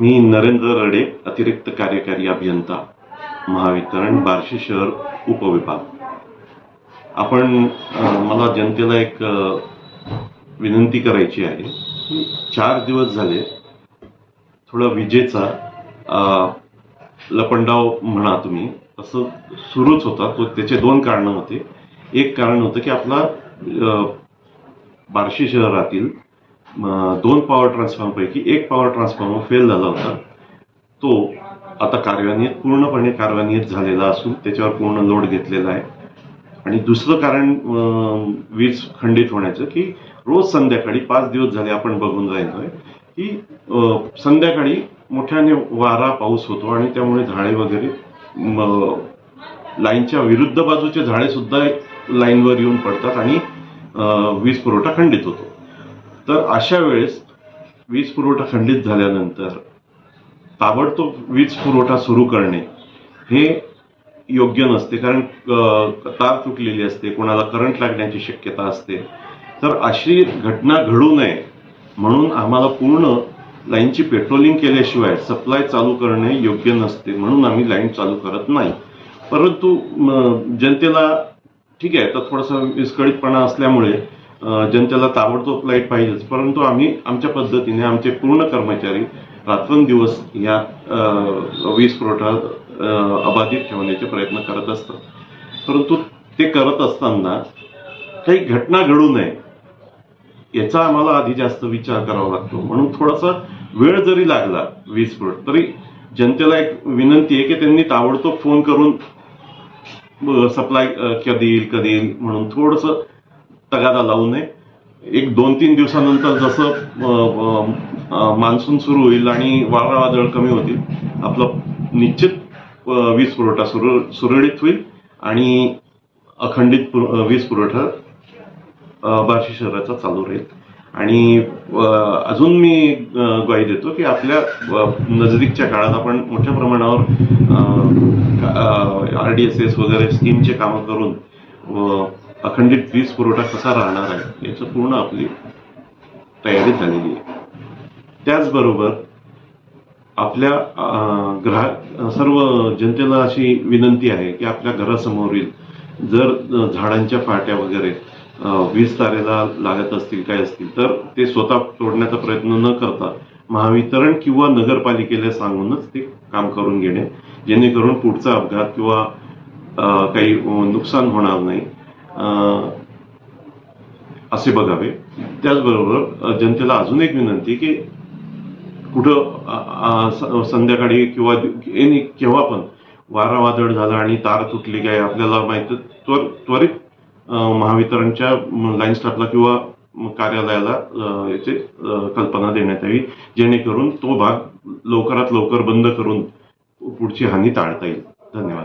मी नरेंद्र रडे अतिरिक्त कार्यकारी अभियंता महावितरण बार्शी शहर उपविभाग. आपण मला जनतेला एक विनंती करायची आहे चार दिवस झाले थोडा विजेचा लपंडाव म्हणा तुम्ही असं सुरूच होता. तो त्याचे दोन कारणं होते. एक कारण होतं की आपला बार्शी शहरातील दोन पॉवर ट्रान्सफॉर्मरपैकी एक पॉवर ट्रान्सफॉर्मर फेल झाला होता. तो आता कार्यान्वित पूर्णपणे कार्यान्वित झालेला असून त्याच्यावर पूर्ण लोड घेतलेला आहे. आणि दुसरं कारण वीज खंडित होण्याचं की रोज संध्याकाळी पाच दिवस झाले आपण बघून राहिलोय की संध्याकाळी मोठ्याने वारा पाऊस होतो आणि त्यामुळे झाडे वगैरे लाईनच्या विरुद्ध बाजूचे झाडे सुद्धा लाईनवर येऊन पडतात आणि वीज पुरवठा खंडित होतो. तर अशा वेळेस वीज पुरवठा खंडित झाल्यानंतर ताबडतोब वीज पुरवठा सुरू करणे हे योग्य नसते. कारण तार तुटलेली असते कोणाला करंट लागण्याची शक्यता असते. तर अशी घटना घडू नये म्हणून आम्हाला पूर्ण लाईनची पेट्रोलिंग केल्याशिवाय सप्लाय चालू करणे योग्य नसते म्हणून आम्ही लाईन चालू करत नाही. परंतु जनतेला ठीक आहे तर थोडासा विस्कळीतपणा असल्यामुळे जनतेला ताबडतोब लाइट पाहिजेच. परंतु आम्ही आमच्या पद्धतीने आमचे पूर्ण कर्मचारी रात्रंदिवस या वीज पुरवठा अबाधित ठेवण्याचे प्रयत्न करत असतात परंतु ते करत असताना काही घटना घडू नये याचा आम्हाला आधी जास्त विचार करावा लागतो. म्हणून थोडासा वेळ जरी लागला वीज पुरवठा तरी जनतेला एक विनंती आहे की त्यांनी ताबडतोब फोन करून सप्लाय कधी येईल कधी येईल म्हणून थोडंसं तगादा लावू नये. एक दोन तीन दिवसानंतर जसं मान्सून सुरू होईल आणि वारा वादळ कमी होतील आपलं निश्चित वीज पुरवठा सुरळ सुरळीत होईल आणि अखंडित पुर- वीज पुरवठा बार्शी शहराचा चालू राहील. आणि अजून मी ग्वाही देतो की आपल्या नजदीकच्या काळात आपण मोठ्या प्रमाणावर आर डी एस एस वगैरे स्कीमचे कामं करून अखंडित वीज पुरवठा कसा राहणार आहे याचं पूर्ण आपली तयारी झालेली आहे. त्याचबरोबर आपल्या ग्राहक सर्व जनतेला अशी विनंती आहे की आपल्या घरासमोरील जर झाडांच्या फाट्या वगैरे वीज तारेला लागत असतील काय असतील तर ते स्वतः तोडण्याचा प्रयत्न न करता महावितरण किंवा नगरपालिकेला सांगूनच ते काम करून घेणे जेणेकरून पुढचा अपघात किंवा काही नुकसान होणार नाही. असे बघावे. त्याचबरोबर जनतेला अजून एक विनंती की कुठं स- संध्याकाळी किंवा केव्हा पण वारा वादळ झाला आणि तार तुटली काय आपल्याला माहीत त्वर त्वरित महावितरणच्या लाईन स्टाफला किंवा कार्यालयाला याची कल्पना देण्यात यावी जेणेकरून तो भाग लवकरात लवकर बंद करून पुढची हानी टाळता येईल. धन्यवाद.